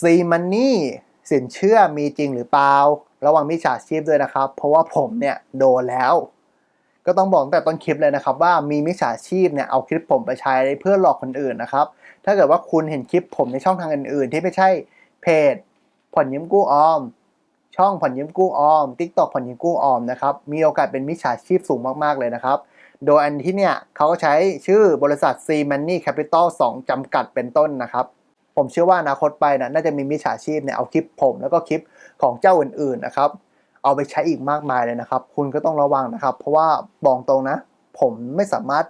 ซีมันนี่สินเชื่อมีจริงหรือเปล่า ระวังมิจฉาชีพด้วยนะครับ เพราะว่าผมเนี่ยโดนแล้ว ก็ต้องบอกตั้งแต่ต้นคลิปเลยนะครับ ว่ามีมิจฉาชีพเนี่ยเอาคลิปผมไปใช้เพื่อหลอกคนอื่นนะครับ ถ้าเกิดว่าคุณเห็นคลิปผมในช่องทางอื่น ๆ ที่ไม่ใช่เพจผ่อนยืมกู้ออม ช่องผ่อนยืมกู้ออม TikTok ผ่อนยืมกู้ออมนะครับ มีโอกาสเป็นมิจฉาชีพสูงมากๆเลยนะครับ โดยอันที่เนี่ยเขาก็ใช้ชื่อบริษัท C Money Capital 2 จำกัดเป็นต้นนะครับ ผมเชื่อว่าอนาคตไปนะน่าจะมีมิจฉาชีพเนี่ยเอาคลิปผม แล้วก็คลิปของเจ้าอื่นๆนะครับ เอาไปใช้อีกมากมายเลยนะครับ คุณก็ต้องระวังนะครับ เพราะว่าบอกตรงนะ ผมไม่สามารถ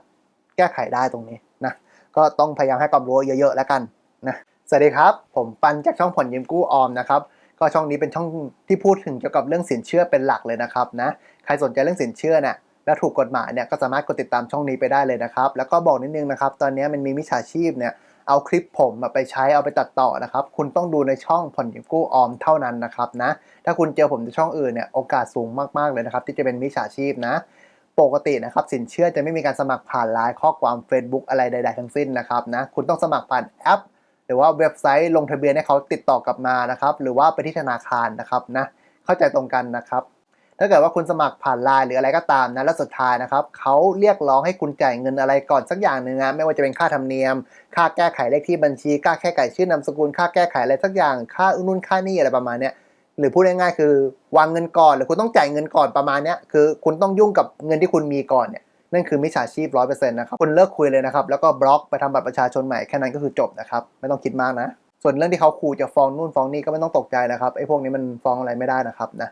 แก้ไขได้ตรงนี้นะก็ต้องพยายามให้ความรู้เยอะๆแล้วกันนะสวัสดีครับ ผมปันจากช่องผ่อนยืมกู้ออมนะครับก็ช่องนี้เป็นช่องที่พูดถึงเกี่ยวกับเรื่องสินเชื่อเป็นหลักเลยนะครับนะใครสนใจเรื่องสินเชื่อเนี่ยและถูกกฎหมายเนี่ยก็สามารถกดติดตามช่องนี้ไปได้เลยนะครับ แล้วก็บอกนิดนึงนะครับ ตอนนี้มันมีมิจฉาชีพเนี่ย เอาคลิปผมมาไปใช้เอาไปตัดต่อนะครับ คุณต้องดูในช่องผ่อนยืมกู้ออมเท่านั้นนะครับนะ ถ้าคุณเจอผมในช่องอื่นเนี่ยโอกาสสูงมากๆเลยนะครับ ที่จะเป็นมิจฉาชีพนะ ปกตินะครับสินเชื่อจะไม่มีการสมัครผ่านไลน์ข้อความ Facebook อะไรใด ๆ ทั้งสิ้นนะครับนะ คุณต้องสมัครผ่านแอป หรือว่าเว็บไซต์ลงทะเบียนให้เขาติดต่อกลับมานะครับ หรือว่าไปที่ธนาคารนะครับนะ เข้าใจตรงกันนะครับ ถ้าเกิดว่าคุณสมัครผ่านไลน์หรืออะไรก็ตามนะแล้วสุดท้ายนะครับเขาเรียกร้องให้คุณจ่ายเงินอะไรก่อนสักอย่างหนึ่งนะไม่ว่าจะเป็นค่าธรรมเนียม ค่าแก้ไขเลขที่บัญชีค่าแก้ไขชื่อนามสกุลค่าแก้ไขอะไรสักอย่าง ค่านู่นค่านี่อะไรประมาณเนี้ยหรือพูดง่ายๆคือวางเงินก่อนหรือคุณต้องจ่ายเงินก่อนประมาณนี้คือคุณต้องยุ่งกับเงินที่คุณมีก่อนเนี่ยนั่นคือมิจฉาชีพร้อยเปอร์เซ็นต์นะครับคุณเลิกคุยเลยนะครับแล้วก็บล็อกไปทำบัตรประชาชนใหม่แค่นั้นก็คือจบนะครับไม่ต้องคิดมากนะ ส่วนเรื่องที่เขาขู่จะฟ้องนู่นฟ้องนี่ก็ไม่ต้องตกใจนะครับไอ้พวกนี้มันฟ้องอะไรไม่ได้นะครับนะ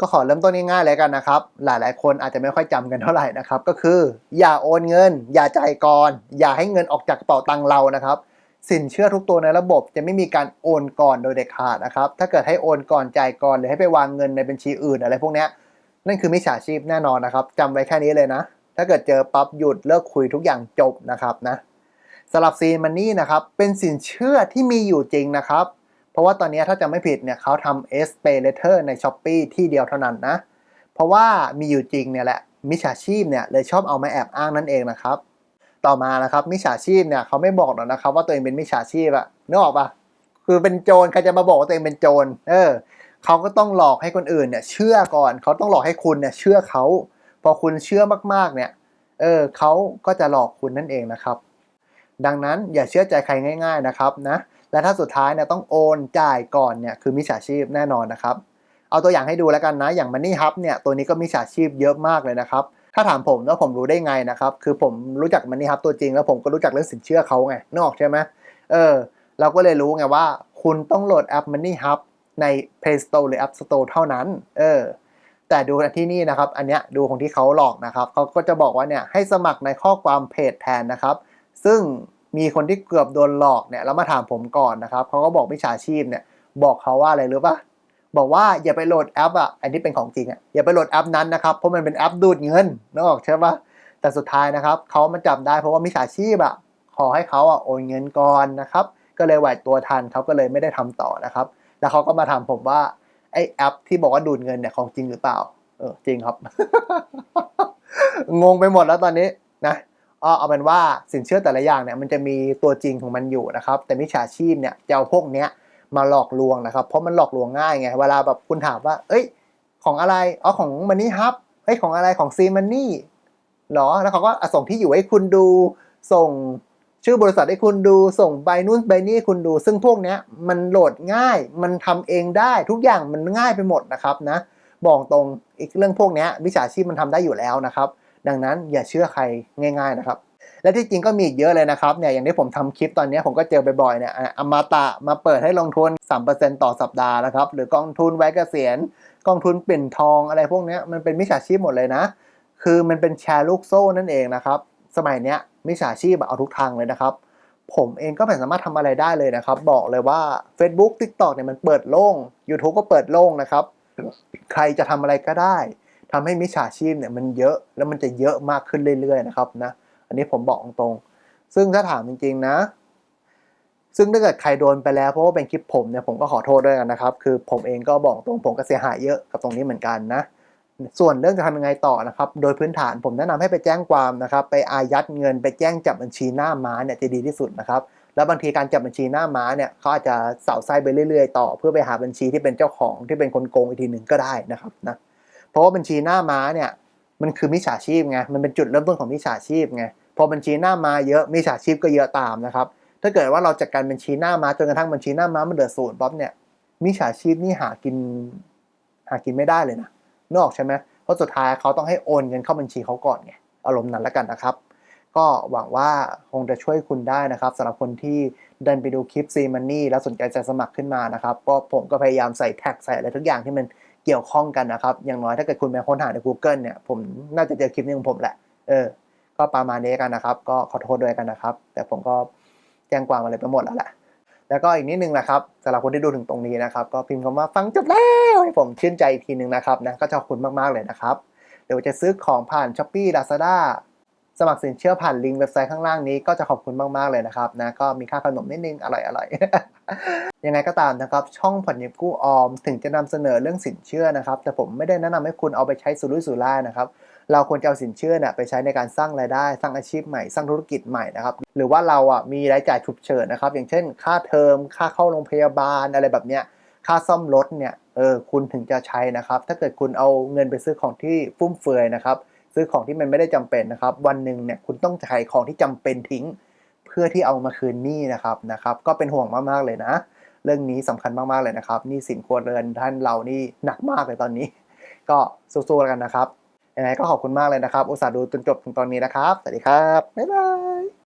ก็ขอเริ่มต้นง่ายๆเลยกันนะครับ หลายๆ คนอาจจะไม่ค่อยจำกันเท่าไหร่นะครับ ก็คืออย่าโอนเงิน อย่าจ่ายก่อน อย่าให้เงินออกจากกระเป๋าตังเรานะครับ สินเชื่อทุกตัวในระบบจะไม่มีการโอนก่อนโดยเด็ดขาดนะครับ ถ้าเกิดให้โอนก่อนจ่ายก่อนหรือให้ไปวางเงินในบัญชีอื่นอะไรพวกนี้นั่นคือมิจฉาชีพแน่นอนนะครับจำไว้แค่นี้เลยนะ ถ้าเกิดเจอปั๊บหยุดเลิกคุยทุกอย่างจบนะครับนะสำหรับซีมันนี่นะครับเป็นสินเชื่อที่มีอยู่จริงนะครับ ราะว่าตอนนี้ถ้าจะไม่ผิดเนี่ยเขาทำ S Pay Letter ใน s h อ p e e ที่เดียวเท่านั้นนะ เพราะว่ามีอยู่จริงเนี่ยแหละมิจฉาชีพเนี่ยเลยชอบเอามาแอบอ้างนั่นเองนะครับ ต่อมานะครับมิจฉาชีพเนี่ยเขาไม่บอกหรอกนะครับว่าตัวเองเป็นมิจฉาชีพอะนึกออกปะคือเป็นโจรใครจะมาบอกว่าตัวเองเป็นโจรเออเขาก็ต้องหลอกให้คนอื่นเนี่ยเชื่อก่อนเขาต้องหลอกให้คุณเนี่ยเชื่อเขาพอคุณเชื่อมากๆเนี่ยเออเขาก็จะหลอกคุณนั่นเองนะครับ ดังนั้นอย่าเชื่อใจใครง่าย ๆนะครับนะ และถ้าสุดท้ายเนี่ยต้องโอนจ่ายก่อนเนี่ยคือมิจฉาชีพแน่นอนนะครับ เอาตัวอย่างให้ดูแล้วกันนะ อย่าง Money Hub เนี่ยตัวนี้ก็มิจฉาชีพเยอะมากเลยนะครับ ถ้าถามผมแล้วผมรู้ได้ไงนะครับ คือผมรู้จัก Money Hub ตัวจริง แล้วผมก็รู้จักเรื่องสินเชื่อเขาไงนึกออกใช่ไหมเออ เราก็เลยรู้ไงว่า คุณต้องโหลดแอป Money Hub ใน Play Store หรือ App Store เท่านั้น เออ แต่ดูที่นี่นะครับ อันเนี้ยดูของที่เขาหลอกนะครับ เขาก็จะบอกว่าเนี่ยให้สมัครในข้อความเพจแทนนะครับ ซึ่ง มีคนที่เกือบโดนหลอกเนี่ยแล้วมาถามผมก่อนนะครับเขาก็บอกมิจฉาชีพเนี่ยบอกเขาว่าอะไรรู้ปะบอกว่าอย่าไปโหลดแอปอะอันนี้เป็นของจริงอะอย่าไปโหลดแอปนั้นนะครับเพราะมันเป็นแอปดูดเงินนึกออกใช่ปะแต่สุดท้ายนะครับเขามาจับได้เพราะว่ามิจฉาชีพอะขอให้เขาอะโอนเงินก่อนนะครับก็เลยไหวตัวทันเขาก็เลยไม่ได้ทำต่อนะครับ แล้วเขาก็มาถามผมว่าไอแอปที่บอกว่าดูดเงินเนี่ยของจริงหรือเปล่า เออจริงครับ งงไปหมดแล้วตอนนี้นะ เอาเอาเป็นว่าสินเชื่อแต่ละอย่างเนี่ยมันจะมีตัวจริงของมันอยู่นะครับ แต่มิจฉาชีพเนี่ยจะเอาพวกเนี้ยมาหลอกลวงนะครับ เพราะมันหลอกลวงง่ายไง เวลาแบบคุณถามว่า เอ้ย ของอะไร อ๋อ ของมันนี่ฮับเอ้ย ของอะไรของซีมันนี่หรอ แล้วเขาก็ส่งที่อยู่ให้คุณดู ส่งชื่อบริษัทให้คุณดู ส่งใบนู่นใบนี้คุณดู ซึ่งพวกเนี้ยมันโหลดง่าย มันทำเองได้ ทุกอย่างมันง่ายไปหมดนะครับนะ บอกตรง อีกเรื่องพวกเนี้ยวิชาชีพมันทำได้อยู่แล้วนะครับ ดังนั้นอย่าเชื่อใครง่าย ๆนะครับ และที่จริงก็มีอีกเยอะเลยนะครับเนี่ยอย่างที่ผมทำคลิปตอนนี้ผมก็เจอบ่อยๆเนี่ยอมาตะมาเปิดให้ลงทุน 3%ต่อสัปดาห์นะครับหรือกองทุนไว้เกษียณกองทุนเปลี่นทองอะไรพวกนี้มันเป็นมิจฉาชีพหมดเลยนะ คือมันเป็นแชร์ลูกโซ่นั่นเองนะครับสมัยเนี้ยมิจฉาชีพเอาทุกทางเลยนะครับผมเองก็ไม่สามารถทำอะไรได้เลยนะครับ บอกเลยว่า Facebook TikTok เนี่ยมันเปิดโล่ง YouTube ก็เปิดโล่งนะครับ ใครจะทำอะไรก็ได้ ทำให้มิจฉาชีพเนี่ยมันเยอะแล้วมันจะเยอะมากขึ้นเรื่อยๆนะครับนะอันนี้ผมบอกตรงๆซึ่งถ้าถามจริงๆนะ ซึ่งถ้าเกิดใครโดนไปแล้วเพราะว่าเป็นคลิปผมเนี่ยผมก็ขอโทษด้วยกันนะครับ คือผมเองก็บอกตรงผมก็เสียหายเยอะกับตรงนี้เหมือนกันนะส่วนเรื่องจะทำยังไงต่อนะครับ โดยพื้นฐานผมแนะนำให้ไปแจ้งความนะครับ ไปอายัดเงินไปแจ้งจับบัญชีหน้าม้าเนี่ยจะดีที่สุดนะครับ แล้วบางทีการจับบัญชีหน้าม้าเนี่ยเขาอาจจะเสาไส้ไปเรื่อยๆ ต่อ เพื่อไปหาบัญชีที่เป็นเจ้าของที่เป็นคนโกงอีกทีหนึ่งก็ได้นะครับนะ เพราะว่าบัญชีหน้าม้าเนี่ยมันคือมิจฉาชีพไงมันเป็นจุดเริ่มต้นของมิจฉาชีพไงพอบัญชีหน้าม้าเยอะมิจฉาชีพก็เยอะตามนะครับถ้าเกิดว่าเราจัดการบัญชีหน้าม้าจนกระทั่งบัญชีหน้าม้ามันเดือดศูนย์ป๊อปเนี่ยมิจฉาชีพนี่หากินหากินไม่ได้เลยนะนออกใช่ไหมเพราะสุดท้ายเขาต้องให้โอนเงินเข้าบัญชีเขาก่อนไงอารมณ์นั้นแล้วกันนะครับ ก็หวังว่าคงจะช่วยคุณได้นะครับสำหรับคนที่เดินไปดูคลิป C Money แล้วสนใจจะสมัครขึ้นมานะครับก็ผมก็พยายามใส่แท็กใส่อะไรทุกอย่างที่มัน เกี่ยวข้องกันนะครับ อย่างน้อยถ้าเกิดคุณไปค้นหาใน Google เนี่ยผมน่าจะเจอคลิปนี้ของผมแหละ เออ ก็ประมาณนี้กันนะครับ ก็ขอโทษด้วยกันนะครับ แต่ผมก็แจ้งความอะไรไปหมดแล้วแหละ แล้วก็อีกนิดนึงนะครับสำหรับคนที่ดูถึงตรงนี้นะครับ ก็พิมพ์คำว่าฟังจบแล้วให้ผมชื่นใจอีกทีนึงนะครับนะก็จะขอบคุณมากๆเลยนะครับเดี๋ยวจะซื้อของผ่าน s h อ p e e Lazada สมัครสินเชื่อผ่านลิงก์เว็บไซต์ข้างล่างนี้ก็จะขอบคุณมากๆเลยนะครับนะก็มีค่าขนมนิดนึงอร่อยอร่อยยังไงก็ตามนะครับช่องผ่อนเงินกู้ออม ถึงจะนำเสนอเรื่องสินเชื่อนะครับ แต่ผมไม่ได้แนะนำให้คุณเอาไปใช้สุรุ่ยสุร่ายนะครับเราควรจะเอาสินเชื่อเนี่ยไปใช้ในการสร้างรายได้ สร้างอาชีพใหม่ สร้างธุรกิจใหม่นะครับ หรือว่าเราอะมีรายจ่ายฉุกเฉินนะครับ อย่างเช่น ค่าเทอม ค่าเข้าโรงพยาบาลอะไรแบบเนี้ย ค่าซ่อมรถเนี่ย เออ คุณถึงจะใช้นะครับ ถ้าเกิดคุณเอาเงินไปซื้อของที่ฟุ่มเฟือยนะครับ ซื้อของที่มันไม่ได้จำเป็นนะครับ วันหนึ่งเนี่ยคุณต้องขายของที่จำเป็นทิ้ง เพื่อที่เอามาคืนหนี้นะครับนะครับ ก็เป็นห่วงมากๆเลยนะ เรื่องนี้สำคัญมากๆเลยนะครับนี่สินครัวเรือนท่านเรานี่หนักมากเลยตอนนี้ ก็สู้ๆกันนะครับยังไงก็ขอบคุณมากเลยนะครับ อุตส่าห์ดูจนจบถึงตอนนี้นะครับ สวัสดีครับ บ๊ายบาย